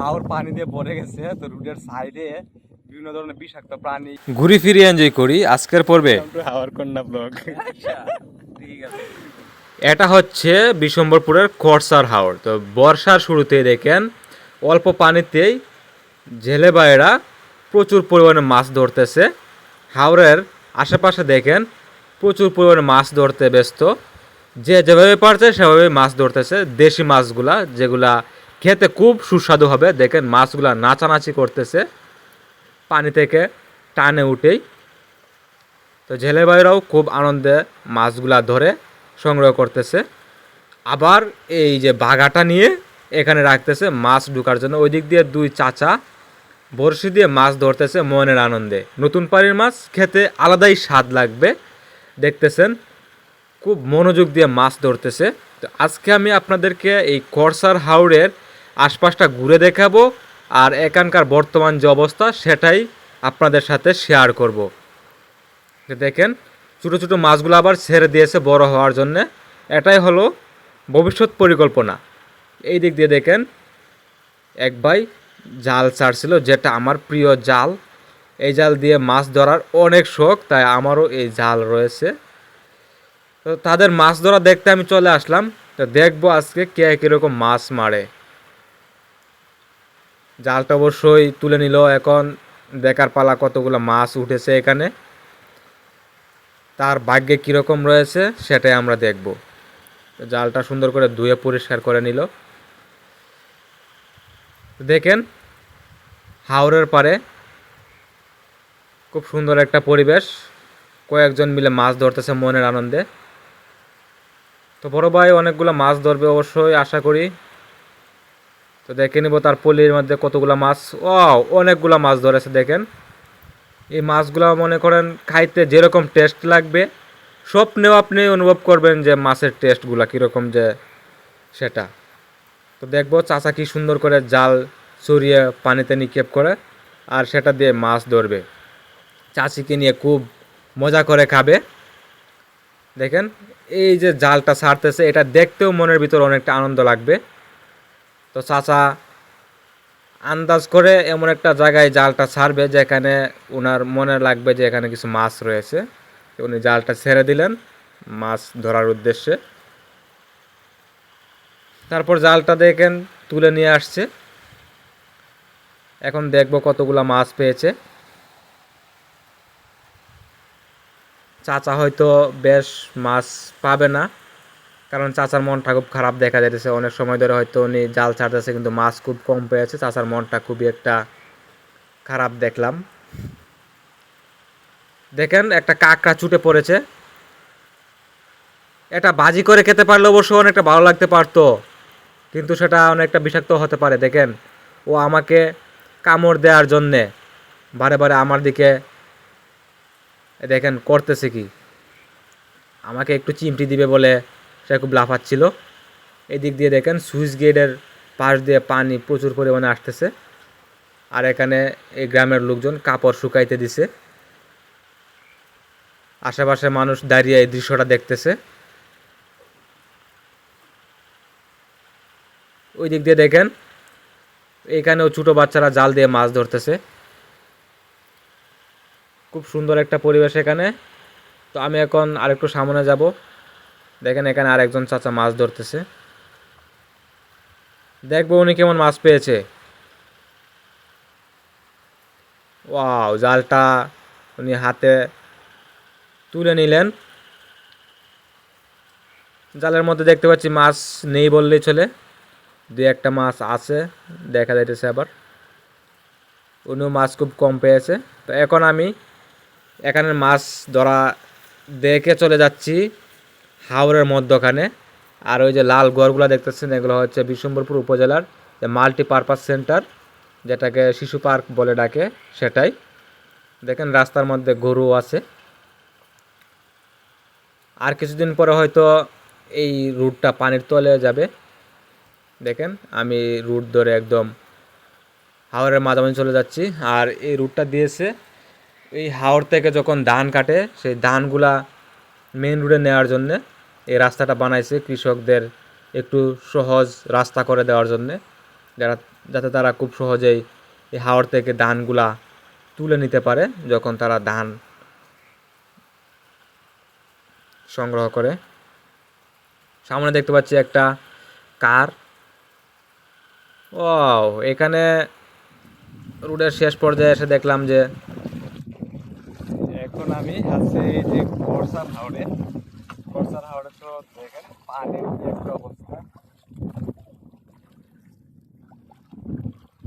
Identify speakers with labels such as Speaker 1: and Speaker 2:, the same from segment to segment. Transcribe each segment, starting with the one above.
Speaker 1: হাওর পানি দিয়ে ভরে গেছে তো রুটের সাইডে বিভিন্ন ধরনের বিষাক্ত প্রাণী।
Speaker 2: ঘুরি ফিরে এনজয় করি। আজকের পর্বে
Speaker 1: কন্যা ব্লগ ঠিক আছে।
Speaker 2: এটা হচ্ছে বিশম্বরপুরের খরসার হাওর। তো বর্ষার শুরুতেই দেখেন অল্প পানিতেই জেলে ভাইয়েরা প্রচুর পরিমাণে মাছ ধরতেছে। হাওরের আশেপাশে দেখেন প্রচুর পরিমাণে মাছ ধরতে ব্যস্ত। যে যেভাবে পারছে সেভাবে মাছ ধরতেছে। দেশি মাছগুলা যেগুলা খেতে খুব সুস্বাদু হবে। দেখেন মাছগুলা নাচানাচি করতেছে। পানি থেকে টানে উঠেই। তো জেলে ভাইরাও খুব আনন্দে মাছগুলা ধরে সংগ্রহ করতেছে। আবার এই যে বাগাটা নিয়ে এখানে রাখতেছে মাছ ঢুকার জন্য। ওই দিক দিয়ে দুই চাচা বড়শি দিয়ে মাছ ধরতেছে মনের আনন্দে। নতুন পানির মাছ খেতে আলাদাই স্বাদ লাগবে। দেখতেছেন, খুব মনোযোগ দিয়ে মাছ ধরতেছে। তো আজকে আমি আপনাদেরকে এই করসার হাওড়ের আশপাশটা ঘুরে দেখাবো আর এখানকার বর্তমান যে অবস্থা সেটাই আপনাদের সাথে শেয়ার করব। দেখেন, ছোটো ছোটো মাছগুলো আবার ছেড়ে দিয়েছে বড় হওয়ার জন্যে। এটাই হলো ভবিষ্যৎ পরিকল্পনা। এই দিক দিয়ে দেখেন, এক ভাই জাল ছাড়ছিল, যেটা আমার প্রিয় জাল। এই জাল দিয়ে মাছ ধরার অনেক শখ, তাই আমারও এই জাল রয়েছে। তো তাদের মাছ ধরা দেখতে আমি চলে আসলাম। তো দেখব আজকে কে কীরকম মাছ মারে। জালটা অবশ্যই তুলে নিল। এখন দেখার পালা কতগুলো মাছ উঠেছে এখানে। তার ভাগ্যে কীরকম রয়েছে সেটাই আমরা দেখব। জালটা সুন্দর করে ধুয়ে পরিষ্কার করে নিল। দেখেন, হাওরের পারে খুব সুন্দর একটা পরিবেশ। কয়েকজন মিলে মাছ ধরতেছে মনের আনন্দে। তো বড় ভাই, অনেকগুলো মাছ ধরবে অবশ্যই, আশা করি। তো দেখে নিব তার পলির মধ্যে কতগুলো মাছ। ও অনেকগুলো মাছ ধরেছে দেখেন। এই মাছগুলো মনে করেন খাইতে যেরকম টেস্ট লাগবে, স্বপ্নেও আপনি অনুভব করবেন যে মাছের টেস্টগুলো কীরকম যে সেটা। তো দেখব চাচা কি সুন্দর করে জাল চড়িয়ে পানিতে নিক্ষেপ করে আর সেটা দিয়ে মাছ ধরবে। চাচিকে নিয়ে খুব মজা করে খাবে। দেখেন, এই যে জালটা ছাড়তেছে, এটা দেখতেও মনের ভিতর অনেকটা আনন্দ লাগবে। তো চাচা, আন্দাজ করে এমন একটা জায়গায় জালটা ছাড়বে যেখানে ওনার মনে লাগবে যে এখানে কিছু মাছ রয়েছে। উনি জালটা ছেড়ে দিলেন, মাছ ধরার উদ্দেশ্যে। তারপর জালটা দেখেন, তুলে নিয়ে আসছে। এখন দেখব কতগুলা মাছ পেয়েছে। চাচা হয়তো বেশ মাছ পাবে না। কারণ চাচার মনটা খুব খারাপ দেখা যাইতেছে। অনেক সময় ধরে হয়তো উনি জাল ছাড়তেছে, কিন্তু মাছ খুব কম পেয়েছে চাচার মনটা খুবই একটা খারাপ দেখলাম। দেখেন, একটা কাকড়া ছুটে পড়েছে। এটা বাজি করে খেতে পারলে অবশ্য অনেকটা ভালো লাগতে পারতো, কিন্তু সেটা অনেকটা বিষাক্ত হতে পারে। দেখেন, ও আমাকে কামড় দেওয়ার জন্যে বারে বারে আমার দিকে দেখেন, করতেছে কি? আমাকে একটু চিমটি দিবে বলে সে খুব লাফাচ্ছিল। এই দিক দিয়ে দেখেন সুইচ গেটের পাশ দিয়ে পানি প্রচুর পরিমাণে আসতেছে। আর এখানে এই গ্রামের লোকজন কাপড় শুকাইতে দিছে। আশেপাশে মানুষ দাঁড়িয়ে এই দৃশ্যটা দেখতেছে। ওই দিক দিয়ে দেখেন এখানেও ছোটো বাচ্চারা জাল দিয়ে মাছ ধরতেছে। খুব সুন্দর একটা পরিবেশ এখানে। তো আমি এখন আরেকটু সামনে যাব। দেখেন এখানে আরেকজন চাচা মাছ ধরতেছে। দেখব উনি কেমন মাছ পেয়েছে। ওয়াও, জালটা উনি হাতে তুলে নিলেন। জালের মধ্যে দেখতে পাচ্ছি মাছ নেই বললেই চলে। দু একটা মাছ আছে, দেখা যাইতেছে আবার। উনিও মাছ খুব কম পেয়েছে। তো এখন আমি এখানের মাছ ধরা দেখে চলে যাচ্ছি। হাওড়ের মধ্যখানে। আর ওই যে লাল গড়গুলো দেখতেছেন, এগুলো হচ্ছে বিশ্বম্বরপুর উপজেলার যে মাল্টিপারপাস সেন্টার যেটাকে শিশু পার্ক বলে ডাকে সেটাই। দেখেন রাস্তার মধ্যে গরু আছে। আর কিছুদিন পরে হয়তো এই রুটটা পানির তলে যাবে। দেখেন, আমি রুট ধরে একদম হাওড়ের মাঝামাঝি চলে যাচ্ছি। আর এই রুটটা দিয়েছে, এই হাওড় থেকে যখন ধান কাটে, সেই ধানগুলা মেন রুটে নেওয়ার জন্যে এই রাস্তাটা বানাইছে কৃষকদের একটু সহজ রাস্তা করে দেওয়ার জন্যে। যারা,
Speaker 3: যাতে তারা খুব সহজেই এই হাওর থেকে ধানগুলা তুলে নিতে পারে যখন তারা ধান সংগ্রহ করে। সামনে দেখতে পাচ্ছি একটা কার। ও এখানে রোডের শেষ পর্যায়ে এসে দেখলাম যে
Speaker 2: এখন আমি আছি যে হাওড়ে বর্ষার হাওড়ে পানির একটা অবস্থা।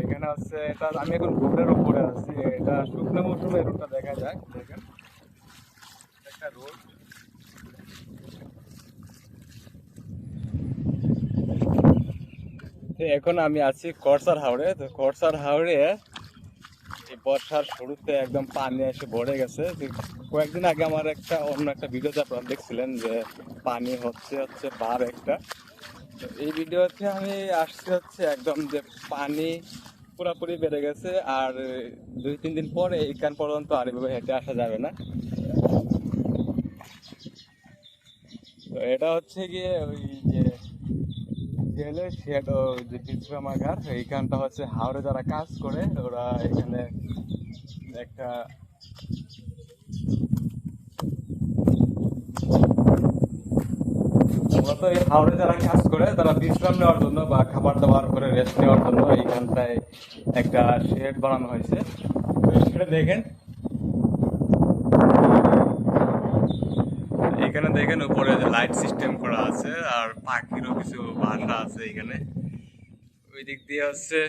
Speaker 2: এখানে হচ্ছে এটা, আমি এখন রোডের উপরে আছি। এটা শুকনো মৌসুমে রোডটা দেখা যায়, দেখেন। একটা রোড। এখন আমি আছি করসার হাওড়ে। তো করসার হাওড়ে এই বর্ষার শুরুতে একদম পানি এসে ভরে গেছে। কয়েকদিন আগে আমার একটা অন্য একটা ভিডিওতে আপনারা দেখছিলেন যে পানি হচ্ছে হচ্ছে বার একটা। তো এই ভিডিওতে আমি আসছি হচ্ছে একদম যে পানি পুরোপুরি বেড়ে গেছে আর দুই, তিন দিন পরে এইখান পর্যন্ত আর এভাবে হেঁটে আসা যাবে না। তো এটা হচ্ছে গিয়ে ওই যে জেলে শেড ও যে বিশ্রামাগার এইখানটা হচ্ছে হাওড়ে যারা কাজ করে, ওরা এখানে একটা তো এই হাওড়ে যারা কাজ করে, তারা বিশ্রাম নেওয়ার জন্য বা খাবার দাবার করে রেস্ট নেওয়ার জন্য এইখানটায় একটা শেড বানানো হয়েছে। সেটা দেখেন। এখানে দেখেন উপরে লাইট সিস্টেম করা আছে, আর পাখিরও কিছু বাসা আছে এখানে। ওই দিক দিয়ে হচ্ছে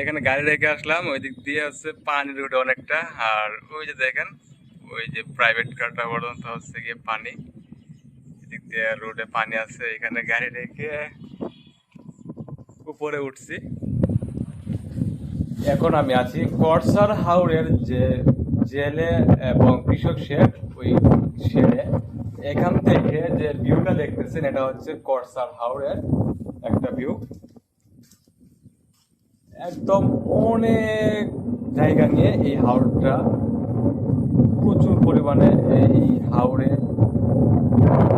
Speaker 2: এখানে গাড়ি রেখে আসলাম, ওই দিক দিয়ে হচ্ছে পানির উঠে অনেকটা, আর ওই যে দেখেন ওই যে প্রাইভেট কারটা পর্যন্ত হচ্ছে গিয়ে পানি। এদিক দিয়ে রোডে পানি আছে, এখানে গাড়ি রেখে উপরে উঠছি। এখন আমি আছি করসার হাওড়ের যে জেলে এবং কৃষক শেড, ওই শেডে। এখান থেকে যে ভিউটা দেখতেছেন, এটা হচ্ছে করসার হাওড়ের একটা ভিউ একদম অনেক জায়গা নিয়ে এই হাওড়টা পরিমাণে এই হাওড়ে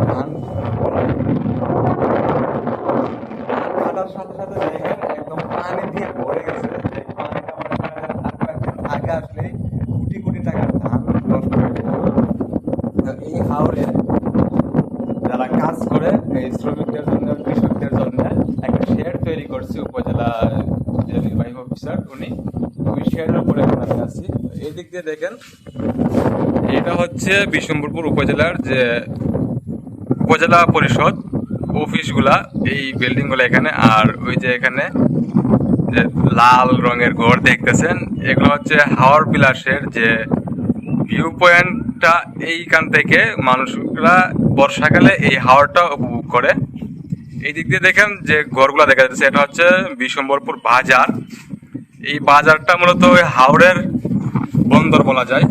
Speaker 2: ধান। কাটার সাথে সাথে দেখেন একদম পানি দিয়ে ভরে গেছে। আগে আসলেই কোটি কোটি টাকার ধান নষ্ট হয়ে এই হাওড়ে যারা কাজ করে, এই শ্রমিকদের জন্য, কৃষকদের জন্য একটা শেড তৈরি করছে উপজেলা নির্বাহী অফিসার উনি। দিক দিয়ে দেখেন, এটা হচ্ছে বিশম্বরপুর উপজেলার যে উপজেলা পরিষদ অফিসগুলা, এই বিল্ডিংগুলো এখানে। আর ওই যে এখানে যে লাল রঙের ঘর দেখতেছেন, এগুলো হচ্ছে হাওয়ার বিলাসের যে ভিউ পয়েন্টটা এইখান থেকে মানুষরা বর্ষাকালে এই হাওয়ারটা উপভোগ করে। এই দিক দিয়ে দেখেন যে ঘরগুলো দেখা যাচ্ছে, এটা হচ্ছে বিশম্বরপুর বাজার। এই বাজারটা মূলত ওই হাওড়ের বন্দর বলা যায়।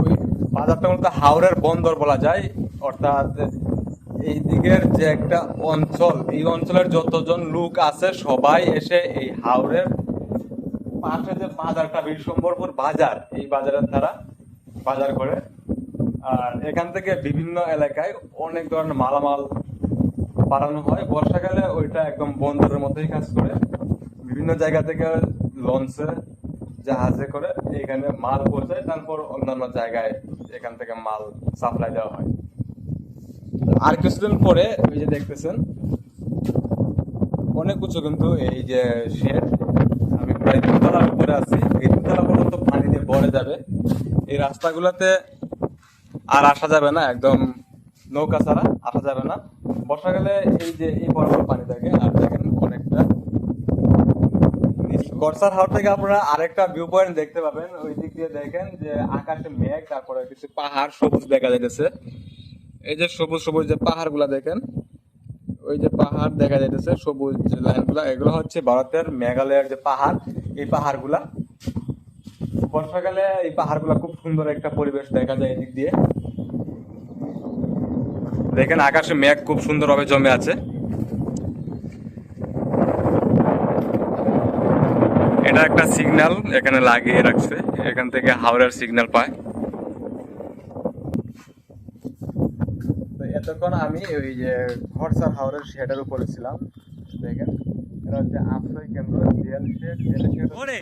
Speaker 2: ওই বাজারটা মূলত হাওড়ের বন্দর বলা যায়। অর্থাৎ এই দিকের যে একটা অঞ্চল, এই অঞ্চলের যতজন লোক আছে, সবাই এসে এই হাওড়ের পাশে যে বাজারটা বিশ্বম্বরপুর বাজার, এই বাজারের দ্বারা বাজার করে। আর এখান থেকে বিভিন্ন এলাকায় অনেক ধরনের মালামাল পাঠানো হয়। বর্ষাকালে ওইটা একদম বন্দরের মধ্যেই কাজ করে। বিভিন্ন জায়গা থেকে লঞ্চে জাহাজে করে এখানে মাল পৌঁছায় তারপর অন্যান্য জায়গায় এখান থেকে মাল সাপ্লাই দেওয়া হয়। আর কিছুদিন পরে ওই যে দেখতেছেন, অনেক উঁচু কিন্তু এই যে শেড। আমি প্রায় তিনতলার উপরে আছি। এই তিনতলা পর্যন্ত পানি দিয়ে ভরে যাবে। এই রাস্তাগুলোতে আর আসা যাবে না, একদম নৌকা ছাড়া আসা যাবে না। বর্ষাকালে এই যে এই বরাবর পানি থাকে, আর দেখেন অনেকটা বর্ষার হাওড় থেকে আপনারা আরেকটা ভিউ পয়েন্ট দেখতে পাবেন। ওই দিক দিয়ে দেখেন যে আকাশে মেঘ, তারপরে কিছু পাহাড়, সবুজ দেখা যাইতেছে। এই যে সবুজ সবুজ যে পাহাড়গুলা দেখেন, ওই যে পাহাড় দেখা যাইতেছে, সবুজ লাইনগুলা এগুলো হচ্ছে ভারতের মেঘালয়ের যে পাহাড়, এই পাহাড়গুলা। বর্ষাকালে এই পাহাড়গুলা খুব সুন্দর একটা পরিবেশ দেখা যায় এদিক দিয়ে। দেখেন আকাশে মেঘ খুব সুন্দরভাবে জমে আছে। এটা একটা সিগন্যাল এখানে লাগিয়ে রাখছে এখান থেকে হাওড়ার সিগন্যাল পায়। এতক্ষণ আমি ওই যে খরসার হাওরের শেডের উপরে ছিলাম দেখেন। এটা হচ্ছে আশ্রয় কেন্দ্র জেল শেড জেল শেড
Speaker 3: ওরে!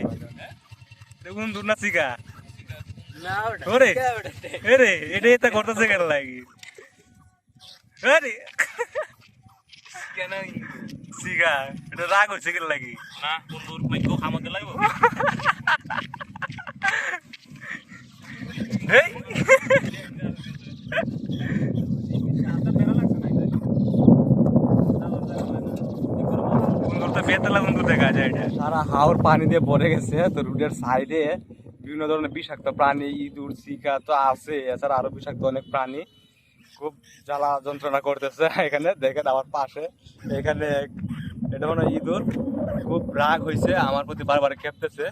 Speaker 3: দেখুন দূর না ওরে! এরে এটা এটা করতেছে কেন লাগি আরে শিকা এটা রাগ হচ্ছে কেন লাগি
Speaker 4: না বন্ধুর মাইকো খামাতে লাগবো?
Speaker 3: বেতলা বন্ধু দেখা যায় এটা?
Speaker 2: সারা হাওর পানি দিয়ে ভরে গেছে তো রুটের সাইডে বিভিন্ন ধরনের বিষাক্ত প্রাণী ইঁদুর শিকা তো আছে এছাড়া আরও বিষাক্ত অনেক প্রাণী। খুব জ্বালা যন্ত্রণা করতেছে এখানে, দেখেন আমার পাশে। এখানে এটা মনে হয় ইঁদুর। খুব রাগ হয়েছে আমার প্রতি বারবার খেপতেছে।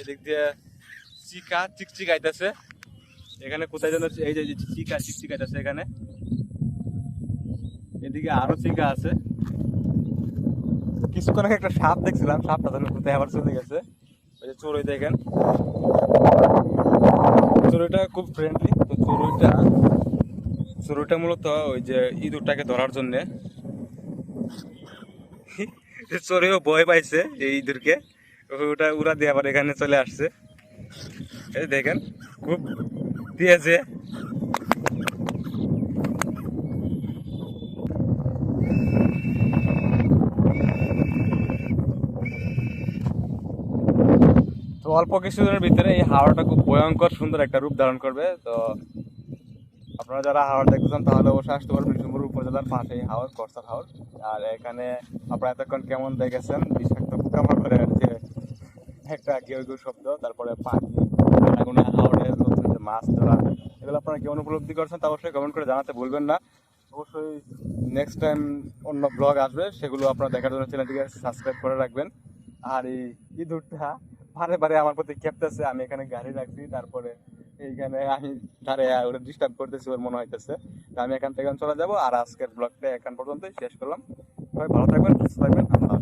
Speaker 2: এদিক দিয়ে চিকা চিকচিকাইতেছে। এখানে কোথায় যেন এই যে চিকা চিকচিকাইতেছে এখানে। এদিকে আরও চিকা আছে। কিছুক্ষণ আগে একটা সাপ দেখছিলাম, সাপটা যেন কোথায় আবার চলে গেছে। ওই যে চড়ুই দেখেন। চড়ুইটা খুব ফ্রেন্ডলি তো চড়ুইটা চড়ুইটা মূলত ওই যে ইঁদুরটাকে ধরার জন্যে। চোরেও ভয় পাইছে এই ইঁদুরকে। ওটা উড়া দিয়ে আবার এখানে চলে আসছে। এই দেখেন, খুব দিয়েছে। তো অল্প কিছুদিনের ভিতরে এই হাওড়াটা খুব ভয়ঙ্কর সুন্দর একটা রূপ ধারণ করবে। তো আপনারা যারা হাওড় দেখতে চান তাহলে অবশ্যই আসতে পারবেন বিষ্ণুপুর উপজেলার পাশে এই হাওড় কর্সার হাওড়। আর এখানে আপনারা এতক্ষণ কেমন দেখেছেন? বিষাক্ত পোকামাকড়ের যে একটা কেউ শব্দ, তারপরে পাখি, আগুনে হাওড়ের নতুন যে মাছ ধরা, এগুলো আপনারা কেমন উপলব্ধি করছেন তা অবশ্যই কমেন্ট করে জানাতে ভুলবেন না। অবশ্যই নেক্সট টাইম অন্য ব্লগ আসবে, সেগুলো আপনারা দেখার জন্য চ্যানেলটিকে সাবস্ক্রাইব করে রাখবেন। আর এই ইঁদুরটা বারে বারে আমার প্রতি খেপতেছে আমি এখানে গাড়ি রাখছি, তারপরে এইখানে আমি ধারে ওরা ডিস্টার্ব করতেছি, ওর মনে হইতেছে তো আমি এখান থেকে চলে যাব, আর আজকের ব্লগটা এখান পর্যন্তই শেষ করলাম সবাই ভালো থাকবেন, সুস্থ থাকবেন, আল্লাহ।